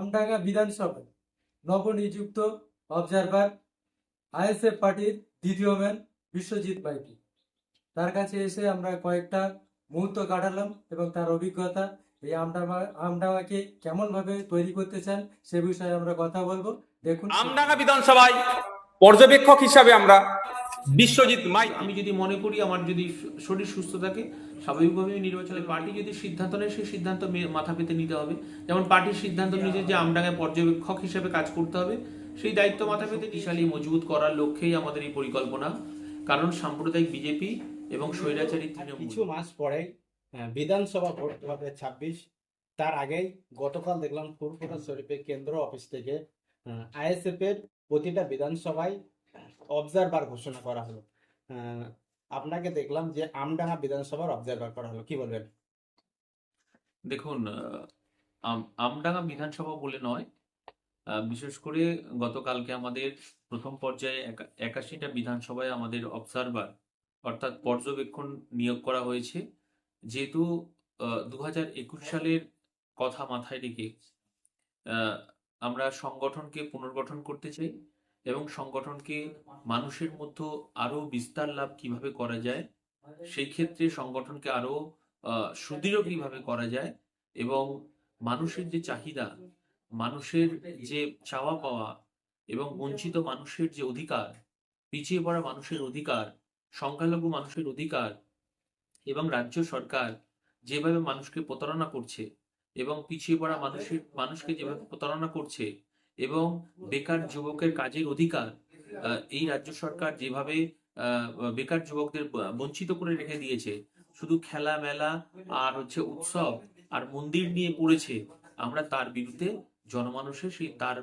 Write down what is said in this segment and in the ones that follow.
আমডাঙ্গা বিধানসভায় নবনিযুক্ত observer ISF পার্টির দ্বিতীয় ম্যান বিশ্বজিৎ মাইতি তার কাছে এসে আমরা কয়েকটা মুহূর্ত কাটালাম এবং তার অভিজ্ঞতা, এই আমডাঙ্গা, আমডাঙ্গাকে কেমনভাবে তৈরি করতে চান সে বিষয়ে আমরা কথা বলব। দেখুন। আমডাঙ্গা বিধানসভায় পর্যবেক্ষক হিসাবে আমরা বিশ্বজিৎ মাই আমি যদি মনে করি আমার যদি শরীর সুস্থ থাকে স্বাভাবিকভাবে নির্বাচনে পার্টি যদি সিদ্ধান্ত নেয় সেই সিদ্ধান্ত মাথা পেতে নিতে হবে। যেমন পার্টির সিদ্ধান্ত নিয়েছে যে আমডাঙ্গায় পর্যবেক্ষক হিসেবে কাজ করতে হবে সেই দায়িত্ব মাথা পেতে বিশালী মজবুত করার লক্ষ্যেই আমাদের এই পরিকল্পনা। কারণ সাম্প্রদায়িক বিজেপি এবং স্বৈরাচারী তৃণমূল। কিছু মাস পরে আহ, বিধানসভা ভোট দু হাজার ছাব্বিশ। তার আগেই গতকাল দেখলাম ফুরফুরা শরীফের কেন্দ্র অফিস থেকে আইএসএফ এর প্রতিটা বিধানসভায় অবজারভার ঘোষণা করা হলো। আপনাকে দেখলাম যে আমডাঙ্গা বিধানসভার অবজারভার করা হলো। কি বলবেন? দেখুন আমডাঙ্গা বিধানসভা বলে নয় বিশেষ করে গতকালকে আমাদের প্রথম পর্যায়ে একা- একাশিটা বিধানসভায় আমাদের অবজারভার অর্থাৎ পর্যবেক্ষণ নিয়োগ করা হয়েছে। যেহেতু দু হাজার একুশ সালের কথা মাথায় রেখে আমরা সংগঠনকে পুনর্গঠন করতে চাই। এবং সংগঠনকে মানুষের মধ্যে আরও বিস্তার লাভ কীভাবে করা যায়, সেই ক্ষেত্রে সংগঠনকে আরও সুদৃঢ় কীভাবে করা যায় এবং মানুষের যে চাহিদা, মানুষের যে চাওয়া পাওয়া এবং বঞ্চিত মানুষের যে অধিকার, পিছিয়ে পড়া মানুষের অধিকার, সংখ্যালঘু মানুষের অধিকার এবং রাজ্য সরকার যেভাবে মানুষকে প্রতারণা করছে এবং পিছিয়ে পড়া মানুষের, মানুষকে যেভাবে প্রতারণা করছে এবং বেকার যুবকের কাজের অধিকার এই রাজ্য সরকার যেভাবে বেকার যুবকদের বঞ্চিত করে রেখে দিয়েছে, শুধু খেলা মেলা আর হচ্ছে উৎসব আর মন্দির নিয়ে পড়েছে, আমরা তার বিরুদ্ধে জনমানুষের সেই তার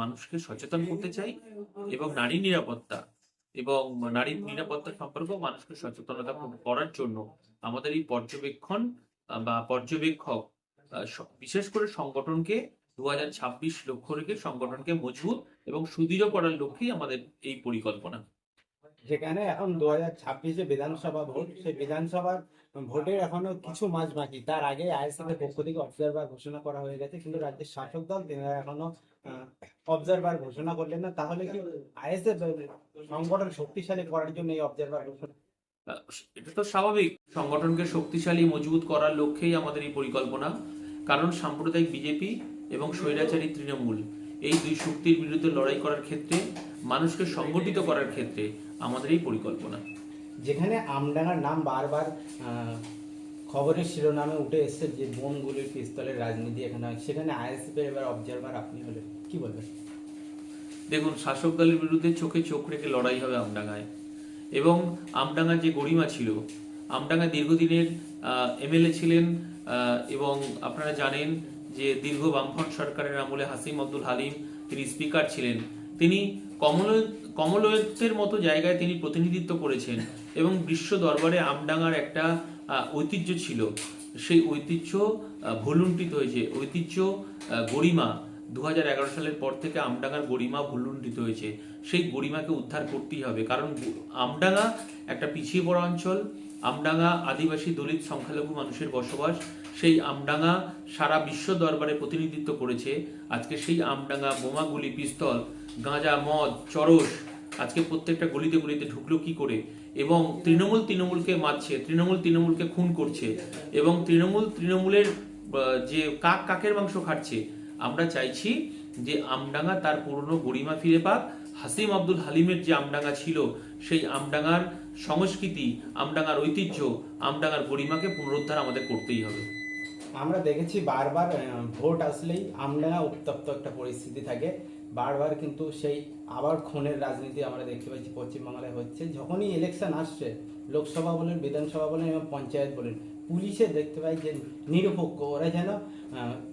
মানুষকে সচেতন করতে চাই এবং নারী নিরাপত্তা এবং নারীর নিরাপত্তা সম্পর্কেও মানুষকে সচেতনতা করার জন্য আমাদের এই পর্যবেক্ষণ বা পর্যবেক্ষক বিশেষ করে সংগঠনকে দু হাজার ছাব্বিশ লক্ষ্য রেখে সংগঠনকে মজবুত এবং সুদৃঢ় করার লক্ষ্যেই আমাদের এই পরিকল্পনা। যেখানে এখন দু হাজার ছাব্বিশে বিধানসভা ভোট সেই বিধানসভার ভোটের এখনও কিছু মাস বাকি। তার আগে আইএসএফ এর পক্ষ থেকে অবজারভার ঘোষণা করা হয়ে গেছে কিন্তু রাজ্যের শাসক দল তেনারা এখনও অবজারভার ঘোষণা করলেন না। তাহলে কি আইএসএফ সংগঠন শক্তিশালী করার জন্য এই অবজারভার ঘোষণা? এটা তো স্বাভাবিক। সংগঠনকে শক্তিশালী মজবুত করার লক্ষ্যেই আমাদের এই পরিকল্পনা। কারণ সাম্প্রদায়িক বিজেপি এবং স্বৈরাচারী তৃণমূল। এই দুই শক্তির বিরুদ্ধে লড়াই করার ক্ষেত্রে মানুষকে সংগঠিত করার ক্ষেত্রে আমাদের এই পরিকল্পনা। যেখানে আমডাঙ্গার নাম বারবার খবরের শিরোনামে উঠে এসছে যে বোমগুলির পিস্তলের রাজনীতি এখানে সেখানে আইএসএফের এবার অবজারভার আপনি হলেন। কি বলবেন? দেখুন শাসক দলের বিরুদ্ধে চোখে চোখ রেখে লড়াই হবে আমডাঙ্গায়। এবং আমডাঙ্গার যে গরিমা ছিল আমডাঙ্গা দীর্ঘদিনের এমএলএ ছিলেন এবং আপনারা জানেন যে দীর্ঘ বামফ্রন্ট সরকারের আমলে হাসিম আব্দুল হালিম তিনি স্পিকার ছিলেন। তিনি কমল- কমলয়ের মতো জায়গায় তিনি প্রতিনিধিত্ব করেছেন এবং বিশ্ব দরবারে আমডাঙ্গার একটা ঐতিহ্য ছিল। সেই ঐতিহ্য ভুলুণ্ঠিত হয়েছে। ঐতিহ্য গরিমা দু হাজার এগারো সালের পর থেকে আমডাঙ্গার গরিমা ভুলুণ্ঠিত হয়েছে। সেই গরিমাকে উদ্ধার করতেই হবে। কারণ আমডাঙ্গা একটা পিছিয়ে পড়া অঞ্চল। আমডাঙ্গা আদিবাসী দলিত সংখ্যালঘু মানুষের বসবাস। সেই আমডাঙ্গা সারা বিশ্ব দরবারে প্রতিনিধিত্ব করেছে। আজকে সেই আমডাঙ্গা বোমাগুলি পিস্তল, গাঁজা, মদ, চরস আজকে প্রত্যেকটা গলিতে গলিতে ঢুকলো কি করে? এবং তৃণমূল তৃণমূলকে মারছে, তৃণমূল তৃণমূলকে খুন করছে এবং তৃণমূল তৃণমূলের যে কাক কাকের মাংস খাচ্ছে। আমরা চাইছি যে আমডাঙ্গা তার পুরনো গরিমা ফিরে পাক। হাসিম আব্দুল হালিমের যে আমডাঙ্গা ছিল, সেই আমডাঙ্গার সংস্কৃতি, আমডাঙ্গার ঐতিহ্য, আমডাঙ্গার গরিমাকে পুনরুদ্ধার আমাদের করতেই হবে। আমরা দেখেছি বারবার ভোট আসলেই আমডাঙ্গা উত্তপ্ত একটা পরিস্থিতি থাকে। বারবার কিন্তু সেই আবার খুনের রাজনীতি আমরা দেখতে পাচ্ছি, পশ্চিমবাংলায় হচ্ছে। যখনই ইলেকশন আসছে, লোকসভা বলেন, বিধানসভা বলেন, এবং পঞ্চায়েত বলেন, পুলিশে দেখতে পাই যে নিরপেক্ষ, ওরা যেন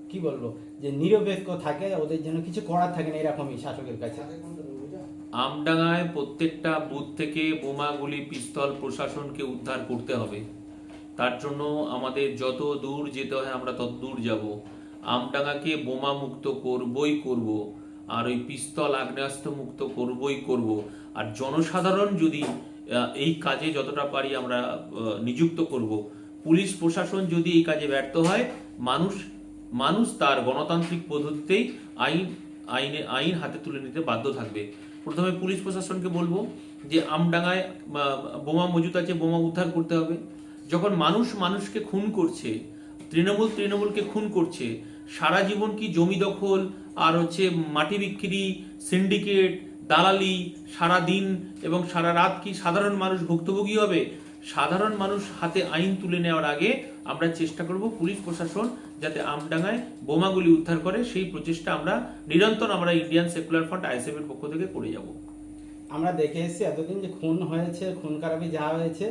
কি বলব, যে নিরপেক্ষ থাকে, ওদের যেন কিছু করার থাকে না, এরকমই শাসকের কাছে। আমডাঙ্গায় প্রত্যেকটা বুথ থেকে বোমা গুলি, পিস্তল প্রশাসনকে উদ্ধার করতে হবে। তার জন্য আমাদের যত দূর যেতে হয় আমরা তত দূর যাব। আমডাঙ্গাকে বোমা মুক্ত করবই করব, আর ওই পিস্তল আগ্নেয়াস্ত্র মুক্ত করবই করব। আর জনসাধারণ যদি এই কাজে যতটা পারি আমরা নিযুক্ত করব। পুলিশ প্রশাসন যদি এই কাজে ব্যর্থ হয়, মানুষ মানুষ তার গণতান্ত্রিক পদ্ধতিতেই আইন, আইনে, আইন হাতে তুলে নিতে বাধ্য থাকবে। প্রথমে পুলিশ প্রশাসনকে বলব যে আমডাঙ্গায় বোমা মজুত আছে, বোমা উদ্ধার করতে হবে। যখন মানুষ মানুষকে খুন করছে, তৃণমূল তৃণমূলকে খুন করছে, সারা জীবন কি জমি দখল, আর হচ্ছে মাটি বিক্রি, সিন্ডিকেট, দালালি, সারা দিন এবং সারা রাত কি সাধারণ মানুষ ভুক্তভোগী হবে? সাধারণ মানুষ হাতে আইন তুলে নেওয়ার আগে আমরা চেষ্টা করব পুলিশ প্রশাসন যাতে আমডাঙ্গায় বোমাগুলি উদ্ধার করে সেই প্রচেষ্টা আমরা নিরন্তর আমরা ইন্ডিয়ান সেকুলার ফ্রন্ট আইএসএফ এর পক্ষ থেকে করে যাব। আমরা দেখে এসেছি এতদিন যে খুন হয়েছে খুন খারাপি যা হয়েছে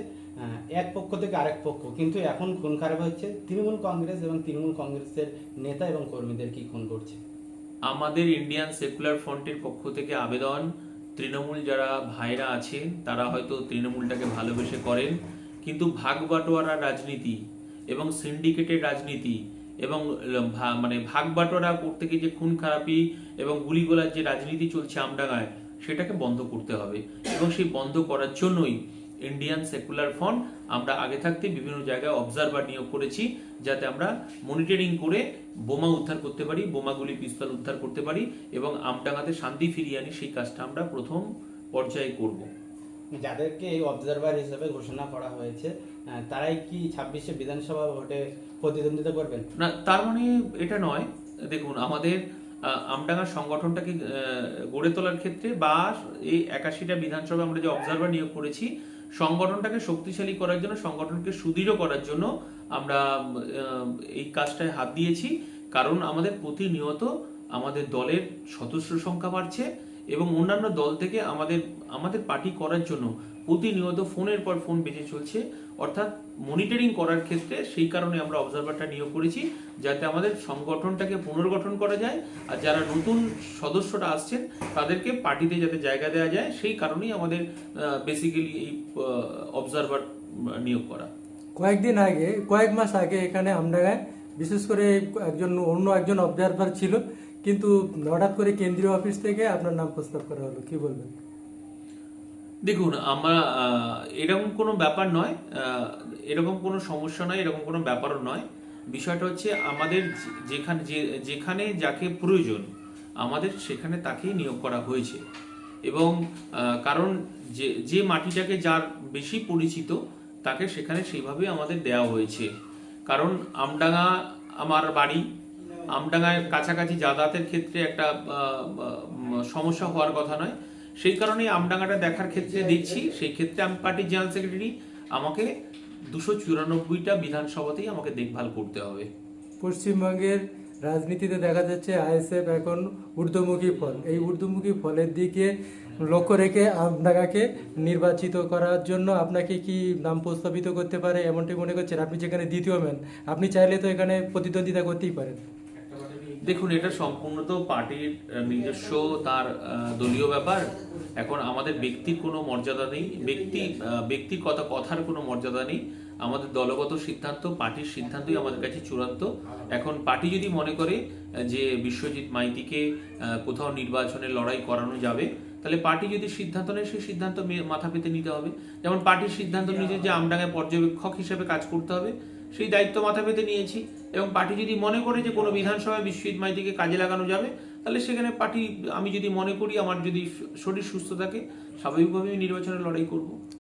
এক পক্ষ থেকে আরেক পক্ষ। কিন্তু এখন খুন খারাপ হচ্ছে তৃণমূল কংগ্রেস এবং তৃণমূল কংগ্রেসের নেতা এবং কর্মীদের কি খুন করছে? আমাদের ইন্ডিয়ান সেকুলার ফ্রন্টের পক্ষ থেকে আবেদন তৃণমূল যারা ভাইরা আছেন তারা হয়তো তৃণমূলটাকে ভালোবেসে করেন। কিন্তু ভাগ বাটোয়ারা রাজনীতি এবং সিন্ডিকেটের রাজনীতি এবং মানে ভাগ বাটোয়ারা করতে গিয়ে যে খুন খারাপি এবং গুলিগোলার যে রাজনীতি চলছে আমডাঙায় সেটাকে বন্ধ করতে হবে। এবং সেই বন্ধ করার জন্যই ইন্ডিয়ান সেকুলার ফ্রন্ট আমরা আগে থাকতে বিভিন্ন জায়গায় অবজারভার নিয়োগ করেছি, যাতে আমরা মনিটরিং করে বোমা উদ্ধার করতে পারি, বোমাগুলি পিস্তল উদ্ধার করতে পারি এবং আমডাঙ্গাতে শান্তি ফিরিয়ে আনি, সেই কাজটা আমরা প্রথম পর্যায়ে করব। যাদেরকে এই অবজারভার হিসেবে ঘোষণা করা হয়েছে তারাই কি ছাব্বিশে বিধানসভা ভোটে প্রতিদ্বন্দ্বিতা করবেন? না তার মানে এটা নয়। দেখুন আমাদের আহ, আমডাঙ্গা সংগঠনটাকে গড়ে তোলার ক্ষেত্রে বা এই একাশিটা বিধানসভা আমরা যে অবজারভার নিয়োগ করেছি সংগঠনটাকে শক্তিশালী করার জন্য সংগঠনকে সুদৃঢ় করার জন্য আমরা এই কাজটায় হাত দিয়েছি। কারণ আমাদের প্রতিনিয়ত আমাদের দলের সদস্য সংখ্যা বাড়ছে এবং অন্যান্য দল থেকে আমাদের আমাদের পার্টি করার জন্য প্রতিনিয়ত ফোনের পর ফোন বেজে চলছে। অর্থাৎ মনিটরিং করার ক্ষেত্রে সেই কারণে আমরা অবজারভারটা নিয়োগ করেছি, যাতে আমাদের সংগঠনটাকে পুনর্গঠন করা যায়। আর যারা নতুন সদস্যরা আসছেন, তাদেরকে পার্টিতে যাতে জায়গা দেওয়া যায়, সেই কারণেই আমাদের বেসিক্যালি এই অবজারভার নিয়োগ করা। কয়েকদিন আগে, কয়েক মাস আগে এখানে আমডাঙ্গায় বিশেষ করে একজন অন্য একজন অবজারভার ছিল, কিন্তু হঠাৎ করে কেন্দ্রীয় অফিস থেকে আপনার নাম প্রস্তাব করা হলো, কি বলবেন? দেখুন, আমরা এরকম কোনো ব্যাপার নয় এরকম কোনো সমস্যা নয়, এরকম কোনো ব্যাপারও নয়। বিষয়টা হচ্ছে আমাদের যেখানে যেখানে যাকে প্রয়োজন, আমাদের সেখানে তাকেই নিয়োগ করা হয়েছে। এবং কারণ যে যে মাটিটাকে যার বেশি পরিচিত, তাকে সেখানে সেইভাবে আমাদের দেওয়া হয়েছে। কারণ আমডাঙ্গা আমার বাড়ি, আমডাঙ্গায় কাছাকাছি যাতায়াতের ক্ষেত্রে একটা সমস্যা হওয়ার কথা নয়। সেই কারণেই আমডাঙ্গাটা দেখার ক্ষেত্রে দেখছি, সেই ক্ষেত্রে আমি পার্টির জেনারেল সেক্রেটারি, আমাকে দুশো চুরানব্বইটা বিধানসভাতেই আমাকে দেখভাল করতে হবে। পশ্চিমবঙ্গের রাজনীতিতে দেখা যাচ্ছে আইএসএফ এখন ঊর্ধ্বমুখী ফল। এই ঊর্ধ্বমুখী ফলের দিকে লক্ষ্য রেখে আপনাকে নির্বাচিত করার জন্য আপনাকে কি নাম প্রস্তাবিত করতে পারে এমনটি মনে করছেন? আপনি যেখানে দ্বিতীয় ম্যান আপনি চাইলে তো এখানে প্রতিদ্বন্দ্বিতা করতেই পারেন। দেখুন, এটা সম্পূর্ণ তো পার্টির নিজস্ব তার দলীয় ব্যাপার। এখন আমাদের ব্যক্তির কোনো মর্যাদা নেই, ব্যক্তি ব্যক্তির কথা, কথার কোনো মর্যাদা নেই। আমাদের দলগত সিদ্ধান্ত পার্টির সিদ্ধান্তই আমাদের কাছে চূড়ান্ত। এখন পার্টি যদি মনে করে যে বিশ্বজিৎ মাইতিকে কোথাও নির্বাচনে লড়াই করানো যাবে তাহলে পার্টি যদি সিদ্ধান্ত নেয় সেই সিদ্ধান্ত মাথা পেতে নিতে হবে। যেমন পার্টির সিদ্ধান্ত নিয়েছে যে আমডাঙ্গায় পর্যবেক্ষক হিসেবে কাজ করতে হবে সেই দায়িত্ব মাথা পেতে নিয়েছি। এবং পার্টি যদি মনে করে যে কোনো বিধানসভায় বিশ্বজিৎ মাইতিকে কাজে লাগানো যাবে তাহলে সেখানে পার্টি আমি যদি মনে করি আমার যদি শরীর সুস্থ থাকে স্বাভাবিকভাবে আমি নির্বাচনে লড়াই করব।